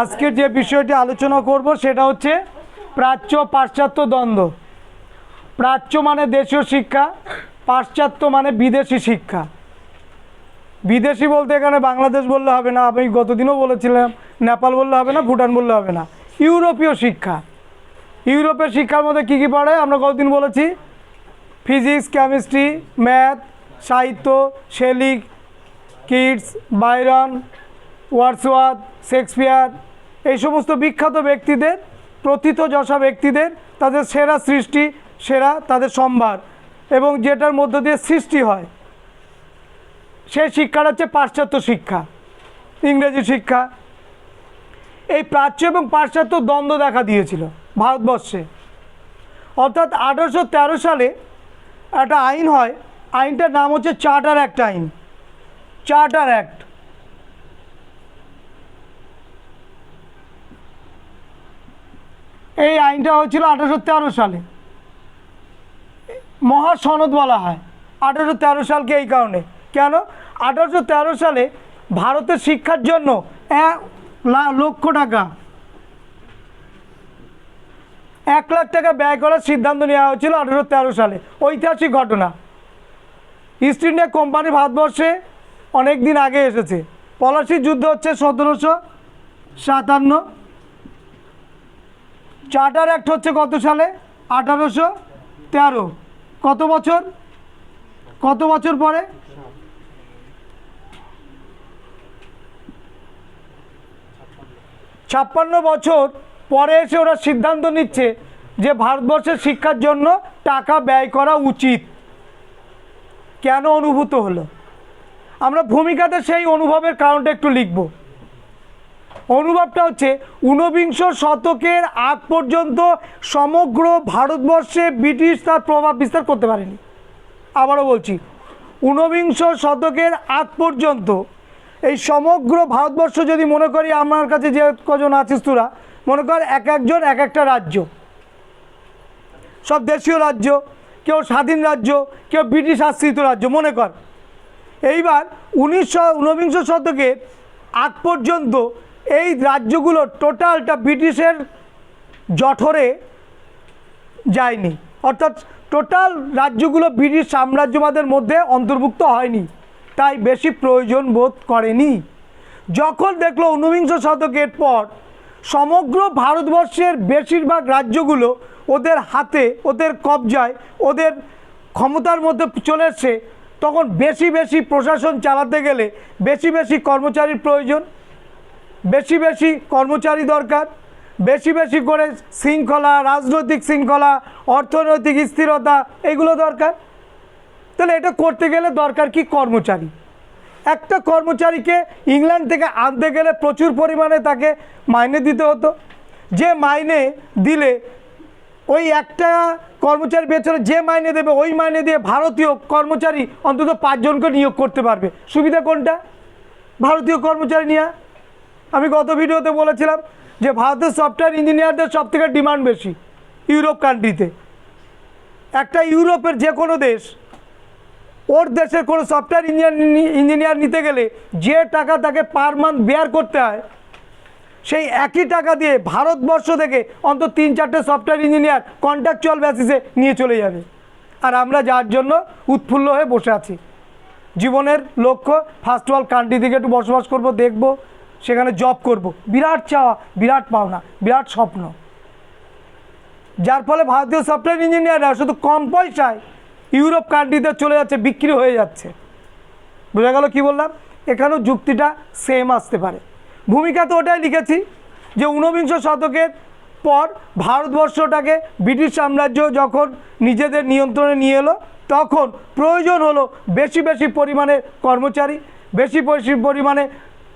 আজকের যে বিষয়টি আলোচনা করব সেটা হচ্ছে প্রাচ্য পাশ্চাত্য দ্বন্দ্ব। প্রাচ্য মানে দেশীয় শিক্ষা, পাশ্চাত্য মানে বিদেশি শিক্ষা। বিদেশি বলতে এখানে বাংলাদেশ বললে হবে না, আমি গতদিনও বলেছিলাম, নেপাল বললে হবে না, ভুটান বললে হবে না। ইউরোপীয় শিক্ষা। ইউরোপের শিক্ষার মধ্যে কী কী পড়ে? আমরা গতদিন বলেছি, ফিজিক্স, কেমিস্ট্রি, ম্যাথ, সাহিত্য শেলিক কিডস বাইরন ওয়ার্সওয়ার্থ শেক্সপিয়ার, এই সমস্ত বিখ্যাত ব্যক্তিদের প্রথিতযশা ব্যক্তিদের, তাদের সেরা সৃষ্টি, সেরা তাদের সম্ভার এবং যেটার মধ্য দিয়ে সৃষ্টি হয় সেই শিক্ষাটা হচ্ছে পাশ্চাত্য শিক্ষা, ইংরেজি শিক্ষা। এই প্রাচ্য এবং পাশ্চাত্য দ্বন্দ্ব দেখা দিয়েছিল ভারতবর্ষে। অর্থাৎ আঠারোশো তেরো সালে একটা আইন হয়, আইনটার নাম হচ্ছে চার্টার অ্যাক্ট আইন। চার্টার অ্যাক্ট এই আইনটা হয়েছিল আঠারোশো তেরো সালে। মহাসনদ বলা হয় আঠারোশো তেরো সালকে এই কারণে। কেন? আঠারোশো তেরো সালে ভারতের শিক্ষার জন্য এক লক্ষ টাকা, এক লাখ টাকা ব্যয় করার সিদ্ধান্ত নেওয়া হয়েছিল আঠারোশো তেরো সালে। ঐতিহাসিক ঘটনা। ইস্ট ইন্ডিয়া কোম্পানি ভারতবর্ষে অনেক দিন আগে এসেছে। পলাশির যুদ্ধ হচ্ছে সতেরোশো সাতান্ন। চার্টার অ্যাক্ট হচ্ছে কত সালে? আঠারোশো তেরো। কত বছর? কত বছর পরে? ছাপ্পান্ন বছর পরে এসে ওরা সিদ্ধান্ত নিচ্ছে যে ভারতবর্ষের শিক্ষার জন্য টাকা ব্যয় করা উচিত। কেন অনুভূত হলো? আমরা ভূমিকাতে সেই অনুভবের কারণটা একটু লিখব। অনুভবটা হচ্ছে ঊনবিংশ শতকের আগ পর্যন্ত সমগ্র ভারতবর্ষে ব্রিটিশ তার প্রভাব বিস্তার করতে পারেনি। আবারও বলছি, ঊনবিংশ শতকের আগ পর্যন্ত এই সমগ্র ভারতবর্ষ যদি মনে করি আমার কাছে যে কজন আছিস তোরা মনে কর এক একজন, এক একটা রাজ্য। সব দেশীয় রাজ্য, কেউ স্বাধীন রাজ্য, কেউ ব্রিটিশ আশ্রিত রাজ্য, মনে কর। এইবার উনিশশো, ঊনবিংশ শতকের আগ পর্যন্ত এই রাজ্যগুলো টোটালটা ব্রিটিশের জঠরে যায়নি। অর্থাৎ টোটাল রাজ্যগুলো ব্রিটিশ সাম্রাজ্যবাদের মধ্যে অন্তর্ভুক্ত হয়নি। তাই বেশি প্রয়োজন বোধ করেনি। যখন দেখল ঊনবিংশ শতকের পর সমগ্র ভারতবর্ষের বেশিরভাগ রাজ্যগুলো ওদের হাতে, ওদের কবজায়, ওদের ক্ষমতার মধ্যে চলে এসছে, তখন বেশি বেশি প্রশাসন চালাতে গেলে বেশি বেশি কর্মচারীর প্রয়োজন বেশি বেশি কর্মচারী দরকার, বেশি বেশি করে শৃঙ্খলা, রাজনৈতিক শৃঙ্খলা, অর্থনৈতিক স্থিরতা, এগুলো দরকার। তাহলে এটা করতে গেলে দরকার কি কর্মচারী? একটা কর্মচারীকে ইংল্যান্ড থেকে আনতে গেলে প্রচুর পরিমাণে তাকে মাইনে দিতে হতো। যে মাইনে দিলে ওই একটা কর্মচারী পেছনে যে মাইনে দেবে ওই মাইনে দিয়ে ভারতীয় কর্মচারী অন্তত পাঁচজনকে নিয়োগ করতে পারবে। সুবিধা কোনটা? ভারতীয় কর্মচারী নেওয়া। আমি গত ভিডিওতে বলেছিলাম যে ভারতের সফটওয়্যার ইঞ্জিনিয়ারদের সব থেকে ডিমান্ড বেশি, ইউরোপ কান্ট্রিতে একটা ইউরোপের যে কোনো দেশ, ওর দেশের কোনো সফটওয়্যার ইঞ্জিনিয়ার ইঞ্জিনিয়ার নিতে গেলে যে টাকা তাকে পার মান্থ বেয়ার করতে হয়, সেই একই টাকা দিয়ে ভারতবর্ষ থেকে অন্তত তিন চারটে সফটওয়্যার ইঞ্জিনিয়ার কন্ট্রাকচুয়াল বেসিসে নিয়ে চলে যাবে। আর আমরা যার জন্য উৎফুল্ল হয়ে বসে আছি। জীবনের লক্ষ্য ফার্স্ট ওয়ার্ল্ড কান্ট্রি থেকে একটু বসবাস করব, দেখব সেখানে জব করব। বিরাট চাওয়া, বিরাট পাওনা, বিরাট স্বপ্ন। যার ফলে ভারতীয় সফটওয়্যার ইঞ্জিনিয়াররা শুধু কম পয়সায় ইউরোপ কান্ট্রিতে চলে যাচ্ছে, বিক্রি হয়ে যাচ্ছে। বোঝা গেল কি বললাম? এখানেও যুক্তিটা সেম আসতে পারে। ভূমিকা তো ওটাই লিখেছি যে ঊনবিংশ শতকের পর ভারতবর্ষটাকে ব্রিটিশ সাম্রাজ্য যখন নিজেদের নিয়ন্ত্রণে নিয়ে এলো, তখন প্রয়োজন হলো বেশি বেশি পরিমাণে কর্মচারী, বেশি বেশি পরিমাণে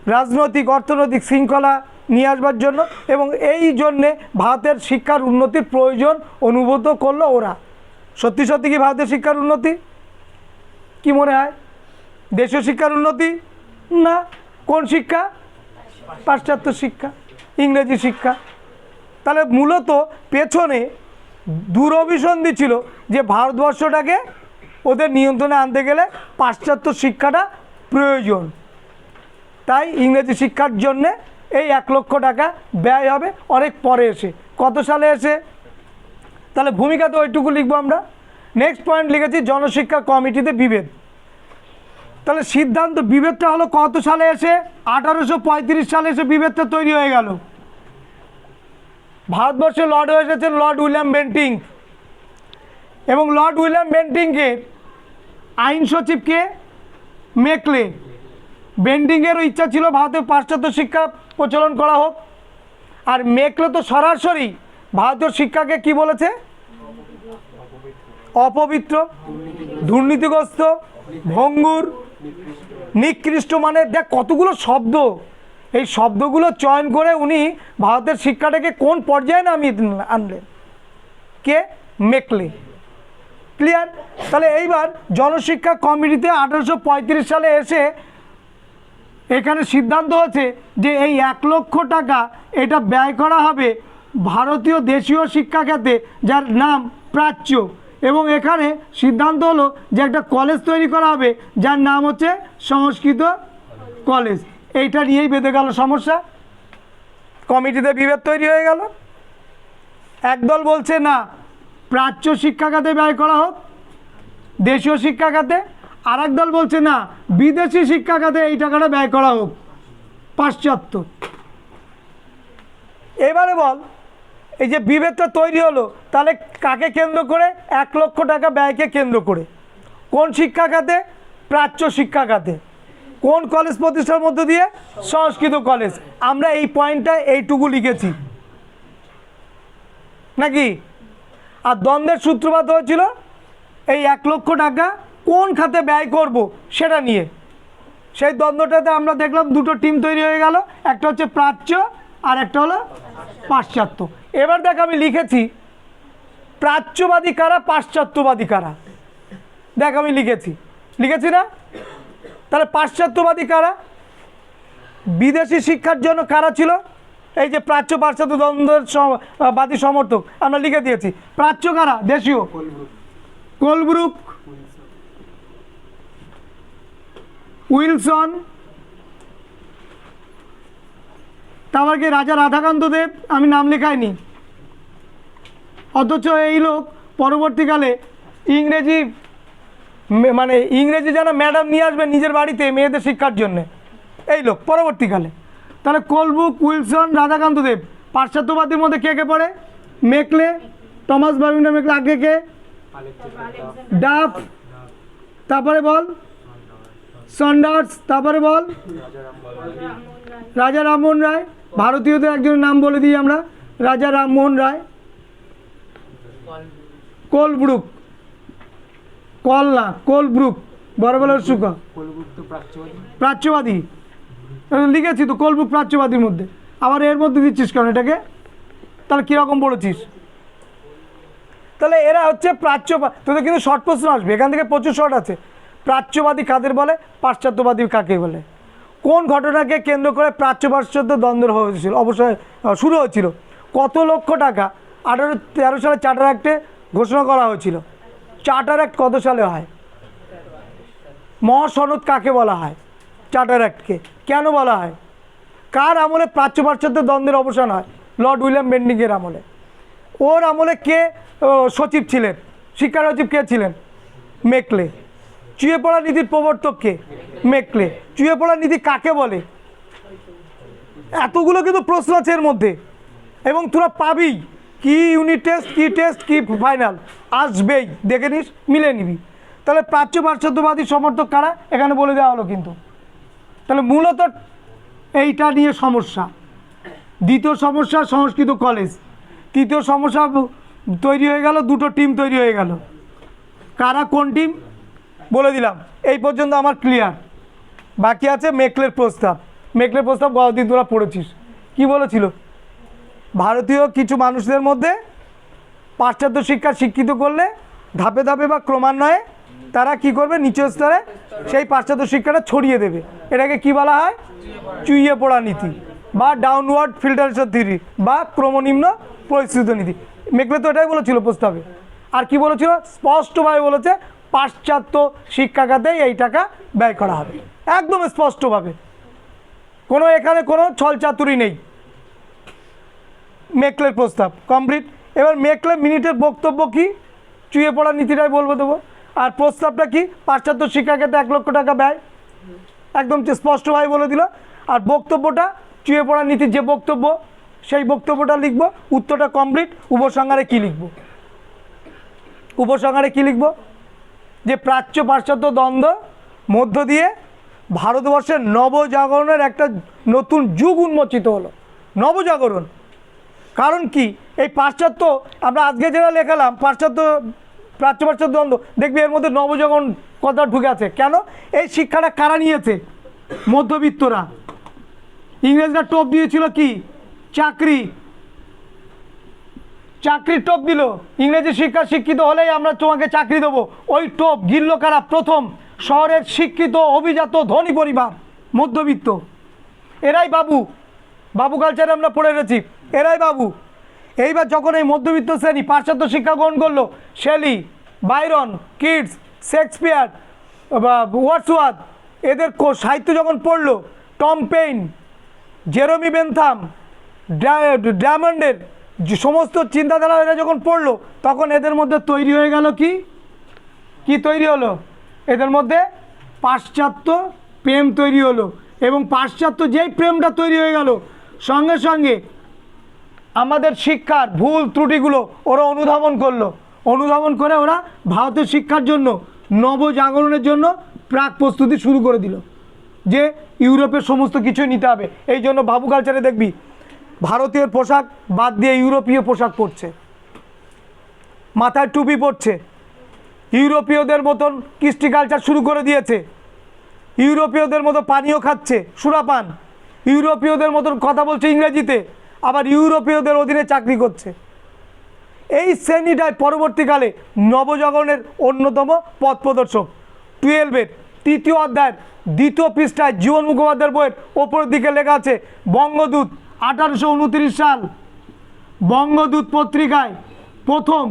রাজনৈতিক, অর্থনৈতিক শৃঙ্খলা নিয়ে আসবার জন্য এবং এই জন্যে ভারতের শিক্ষার উন্নতির প্রয়োজন অনুভূত করল ওরা। সত্যি সত্যি কি ভারতের শিক্ষার উন্নতি? কি মনে হয়? দেশীয় শিক্ষার উন্নতি? না। কোন শিক্ষা? পাশ্চাত্য শিক্ষা, ইংরেজি শিক্ষা। তাহলে মূলত পেছনে দূরভিসন্ধি ছিল যে ভারতবর্ষটাকে ওদের নিয়ন্ত্রণে আনতে গেলে পাশ্চাত্য শিক্ষাটা প্রয়োজন। তাই ইংরেজি শিক্ষার জন্যে এই এক লক্ষ টাকা ব্যয় হবে। অনেক পরে এসে। কত সালে এসে? তাহলে ভূমিকা তো ওইটুকু লিখব আমরা। নেক্সট পয়েন্ট লিখেছি, জনশিক্ষা কমিটিতে বিভেদ। তাহলে সিদ্ধান্ত বিভেদটা হলো কত সালে এসে? আঠারোশো পঁয়ত্রিশ সালে এসে বিভেদটা তৈরি হয়ে গেল। ভারতবর্ষে লর্ড হয়ে এসেছেন লর্ড উইলিয়াম বেন্টিং। এবং লর্ড উইলিয়াম বেন্টিংকে আইন সচিবকে মেকলে। বেন্টিংয়েরও ইচ্ছা ছিল ভারতের পাশ্চাত্য শিক্ষা প্রচলন করা হোক। আর মেকলে তো সরাসরি ভারতীয় শিক্ষাকে কি বলেছে? অপবিত্র, দুর্নীতিগ্রস্ত, ভঙ্গুর, নিকৃষ্ট মানে দেখ কতগুলো শব্দ। এই শব্দগুলো চয়ন করে উনি ভারতের শিক্ষাটাকে কোন পর্যায়ে নামিয়ে আনলেন? কে? মেকলে। ক্লিয়ার? তাহলে এইবার জনশিক্ষা কমিটিতে আঠারোশো পঁয়ত্রিশ সালে এসে এখানে সিদ্ধান্ত হচ্ছে যে এই এক লক্ষ টাকা এটা ব্যয় করা হবে ভারতীয় দেশীয় শিক্ষা খাতে যার নাম প্রাচ্য। এবং এখানে সিদ্ধান্ত হলো যে একটা কলেজ তৈরি করা হবে, যার নাম হচ্ছে সংস্কৃত কলেজ। এইটা নিয়েই বেঁধে গেল সমস্যা। কমিটিতে বিভেদ তৈরি হয়ে গেল। একদল বলছে না, প্রাচ্য শিক্ষা খাতে ব্যয় করা হোক, দেশীয় শিক্ষা খাতে আর দল বলছে, না, বিদেশি শিক্ষা খাতে এই টাকাটা ব্যয় করা হোক। পাশ্চাত্য। এবারে বল, এই যে বিভেদটা তৈরি হলো, তাহলে কাকে কেন্দ্র করে? এক লক্ষ টাকা ব্যয়কে কেন্দ্র করে। কোন শিক্ষা খাতে প্রাচ্য শিক্ষা খাতে কোন কলেজ প্রতিষ্ঠার মধ্য দিয়ে? সংস্কৃত কলেজ। আমরা এই পয়েন্টটা এইটুকু লিখেছি। নাকি? আর দ্বন্দ্বের সূত্রপাত হয়েছিল? এই এক লক্ষ টাকা কোন খাতে ব্যয় করব সেটা নিয়ে। সেই দ্বন্দ্বটাতে আমরা দেখলাম দুটো টিম তৈরি হয়ে গেল একটা হচ্ছে প্রাচ্য আর একটা হলো পাশ্চাত্য। এবার দেখ আমি লিখেছি প্রাচ্যবাদী কারা পাশ্চাত্যবাদী কারা? দেখ আমি লিখেছি। লিখেছি না? তাহলে পাশ্চাত্যবাদী কারা? বিদেশি শিক্ষার জন্য কারা ছিল? এই যে প্রাচ্য পাশ্চাত্য দ্বন্দ্বের বাদী সমর্থক আমরা লিখে দিয়েছি। প্রাচ্য কারা? দেশীয়। কোলব্রুক। উইলসন তারপর কি রাজা রাধাকান্ত দেব আমি নাম লেখাইনি। অথচ এই লোক পরবর্তীকালে ইংরেজি মানে ইংরেজি যেন ম্যাডাম নিয়ে আসবে নিজের বাড়িতে মেয়েদের শিক্ষার জন্যে। এই লোক পরবর্তীকালে। তাহলে কোলবুক উইলসন রাধাকান্ত দেব পাশ্চাত্যবাদীর মধ্যে কে কে পড়ে? মেকলে টমাস বাবিন্ডার মেকলে আগে কে? ডাফ তারপরে বল? সন্ডার্স, তারপরে বল। রাজা রামমোহন রায়, ভারতীয়দের একজনের নাম বলে দিই আমরা, রাজা রামমোহন রায়। কোলব্রুক কল না বড় বড় সুখা। প্রাচ্যবাদী। লিখেছি তো, কোলব্রুক প্রাচ্যবাদীর মধ্যে। আবার এর মধ্যে দিচ্ছিস কেন এটাকে? তাহলে কীরকম পড়েছিস তাহলে এরা হচ্ছে প্রাচ্য তোদের কিন্তু শর্ট প্রশ্ন আসবে। এখান থেকে প্রচুর শর্ট আছে। প্রাচ্যবাদী কাদের বলে? পাশ্চাত্যবাদী কাকে বলে? কোন ঘটনাকে কেন্দ্র করে প্রাচ্য পাশ্চাত্য দ্বন্দ্ব হয়েছিল? অবশ্যই শুরু হয়েছিল। কত লক্ষ টাকা? আঠারো, তেরো সালে চার্টার অ্যাক্টে ঘোষণা করা হয়েছিল। চার্টার অ্যাক্ট কত সালে হয়? মহাসনদ কাকে বলা হয়? চার্টার অ্যাক্টকে। কেন বলা হয়? কার আমলে প্রাচ্য পাশ্চাত্য দ্বন্দ্বের অবসান হয়? লর্ড উইলিয়াম বেন্ডিংয়ের আমলে। ওর আমলে কে সচিব ছিলেন? শিক্ষা সচিব কে ছিলেন? মেকলে। চুয়ে পড়া নীতির প্রবর্তককে মেকলে। চুয়ে পড়া নীতি কাকে বলে? এতগুলো কিন্তু প্রশ্ন আছে এর মধ্যে। এবং তোরা পাবি। কি ইউনিট টেস্ট কি টেস্ট কি ফাইনাল আসবেই। দেখে নিস মিলে নিবি। তাহলে প্রাচ্য পাশ্চাত্যবাদী সমর্থক কারা? এখানে বলে দেওয়া হলো কিন্তু। তাহলে মূলত এইটা নিয়ে সমস্যা। দ্বিতীয় সমস্যা, সংস্কৃত কলেজ তৃতীয় সমস্যা তৈরি হয়ে গেল, দুটো টিম তৈরি হয়ে গেল। কারা কোন টিম বলে দিলাম, এই পর্যন্ত আমার ক্লিয়ার বাকি আছে মেকলের প্রস্তাব। মেকলের প্রস্তাব গতদিন তোরা পড়েছিস। কি বলেছিল? ভারতীয় কিছু মানুষদের মধ্যে পাশ্চাত্য শিক্ষা শিক্ষিত করলে ধাপে ধাপে বা ক্রমান্বয়ে তারা কি করবে নিচু স্তরে সেই পাশ্চাত্য শিক্ষাটা ছড়িয়ে দেবে। এটাকে কি বলা হয়? চুইয়ে পড়া নীতি বা ডাউনওয়ার্ড ফিল্টারেশন থিওরি বা ক্রমনিম্ন পরিস্থিত নীতি। মেকলে তো এটাই বলেছিল প্রস্তাবে। আর কি বলেছিল? স্পষ্টভাবে বলেছে পাশ্চাত্য শিক্ষা খাতেই এই টাকা ব্যয় করা হবে। একদম স্পষ্টভাবে। কোনো এখানে কোনো ছলচাতুরি নেই। মেকলের প্রস্তাব কমপ্লিট এবার মেকলে মিনিটের বক্তব্য কি? চুয়ে পড়া নীতিটাই বলব দেবো। আর প্রস্তাবটা কি? পাশ্চাত্য শিক্ষাক্ষেত্রে এক লক্ষ টাকা ব্যয়। একদম স্পষ্টভাবে বলে দিল। আর বক্তব্যটা, চুয়ে পড়া নীতির যে বক্তব্য, সেই বক্তব্যটা লিখব। উত্তরটা কমপ্লিট উপসংহারে কী লিখব? উপসংহারে কী লিখব? যে প্রাচ্য পাশ্চাত্য দ্বন্দ্ব মধ্য দিয়ে ভারতবর্ষের নবজাগরণের একটা নতুন যুগ উন্মোচিত হলো। নবজাগরণ। কারণ কি? এই পাশ্চাত্য, আমরা আজকে যেটা লেখালাম, পাশ্চাত্য, প্রাচ্য পাশ্চাত্য দ্বন্দ্ব, দেখবি এর মধ্যে নবজাগরণ কথা ঢুকে আছে। কেন? এই শিক্ষাটা কারা নিয়েছে? মধ্যবিত্তরা। ইংরেজরা টোপ দিয়েছিল কি? চাকরি। চাকরির টোপ দিল। ইংরেজি শিক্ষা শিক্ষিত হলেই আমরা তোমাকে চাকরি দেবো। ওই টোপ গিল্ল কারা? প্রথম, শহরের শিক্ষিত, অভিজাত, ধনী পরিবার, মধ্যবিত্ত। এরাই বাবু। বাবু কালচারে আমরা পড়ে গেছি। এরাই বাবু। এইবার যখন এই মধ্যবিত্ত শ্রেণি পাশ্চাত্য শিক্ষা গ্রহণ করল, শেলি, বাইরন, কিডস, শেক্সপিয়ার, বা ওয়াটসওয়ার্থ এদের সাহিত্য যখন পড়ল, টম পেইন, জেরোমি বেনথাম ডায়মন্ডের সমস্ত চিন্তাধারা এরা যখন পড়ল, তখন এদের মধ্যে তৈরি হয়ে গেল কি? কি তৈরি হলো? এদের মধ্যে পাশ্চাত্য প্রেম তৈরি হলো এবং পাশ্চাত্য যেই প্রেমটা তৈরি হয়ে গেল, সঙ্গে সঙ্গে আমাদের শিক্ষার ভুল ত্রুটিগুলো ওরা অনুধাবন করল। অনুধাবন করে ওরা ভারতের শিক্ষার জন্য, নবজাগরণের জন্য প্রাক প্রস্তুতি শুরু করে দিল যে ইউরোপের সমস্ত কিছুই নিতে হবে। এই জন্য বাবু কালচারে দেখবি ভারতীয় পোশাক বাদ দিয়ে ইউরোপীয় পোশাক পরছে। মাথায় টুপি পরছে। ইউরোপীয়দের মতন কৃষ্টি কালচার শুরু করে দিয়েছে। ইউরোপীয়দের মতো পানীয় খাচ্ছে সুরাপান ইউরোপীয়দের মতন কথা বলছে ইংরেজিতে, আবার ইউরোপীয়দের অধীনে চাকরি করছে। এই শ্রেণীটাই পরবর্তীকালে নবজাগরণের অন্যতম পথ প্রদর্শক। টুয়েলভের তৃতীয় অধ্যায়ের দ্বিতীয় পৃষ্ঠায় জীবন মুখোপাধ্যায়ের বইয়ের ওপরের দিকে লেখা আছে, বঙ্গদূত আঠারোশো উনত্রিশ সাল বঙ্গদূত পত্রিকায় প্রথম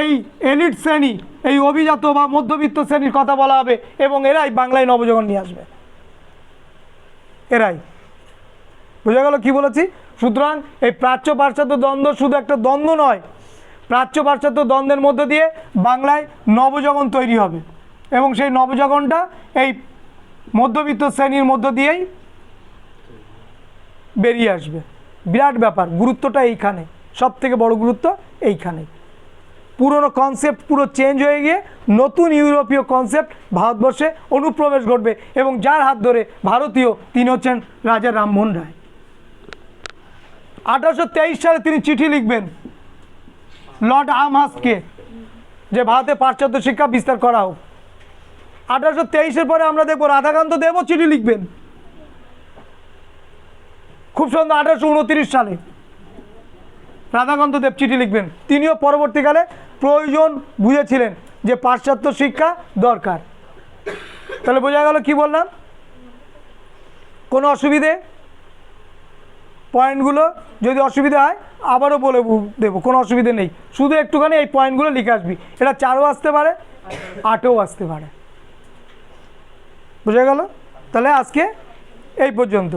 এই এলিট শ্রেণি, এই অভিজাত বা মধ্যবিত্ত শ্রেণির কথা বলা হবে এবং এরাই বাংলায় নবজাগরণ নিয়ে আসবে। এরাই। বোঝা গেল কি বলেছি? সুতরাং এই প্রাচ্য পাশ্চাত্য দ্বন্দ্ব শুধু একটা দ্বন্দ্ব নয়, প্রাচ্য পাশ্চাত্য দ্বন্দ্বের মধ্য দিয়ে বাংলায় নবজগন তৈরি হবে এবং সেই নবজগনটা এই মধ্যবিত্ত শ্রেণির মধ্য দিয়েই বেরিয়ে আসবে। বিরাট ব্যাপার, গুরুত্বটা এইখানে। সব থেকে বড় গুরুত্ব এইখানে পুরনো কনসেপ্ট পুরো চেঞ্জ হয়ে গিয়ে নতুন ইউরোপীয় কনসেপ্ট ভারতবর্ষে অনুপ্রবেশ ঘটবে এবং যার হাত ধরে ভারতীয় তিনি হচ্ছেন রাজা রামমোহন রায়। আঠারোশো তেইশ সালে তিনি চিঠি লিখবেন লর্ড আমহাসকে যে ভারতে পাশ্চাত্য শিক্ষা বিস্তার করা হোক আঠারোশো তেইশের পরে আমরা দেখব রাধাকান্ত দেবও চিঠি লিখবেন। খুব সুন্দর, আঠারোশো উনত্রিশ সালে। রাধাকান্ত দেব চিঠি লিখবেন। তিনিও পরবর্তীকালে প্রয়োজন বুঝেছিলেন যে পাশ্চাত্য শিক্ষা দরকার। তাহলে বোঝা গেল কি বললাম? কোনো অসুবিধে? পয়েন্টগুলো যদি অসুবিধা হয়, আবারও বলে দেবো, কোনো অসুবিধে নেই। শুধু একটুখানি এই পয়েন্টগুলো লিখে আসবি। এটা চারও আসতে পারে, আটও আসতে পারে। বোঝা গেল? তাহলে আজকে এই পর্যন্ত।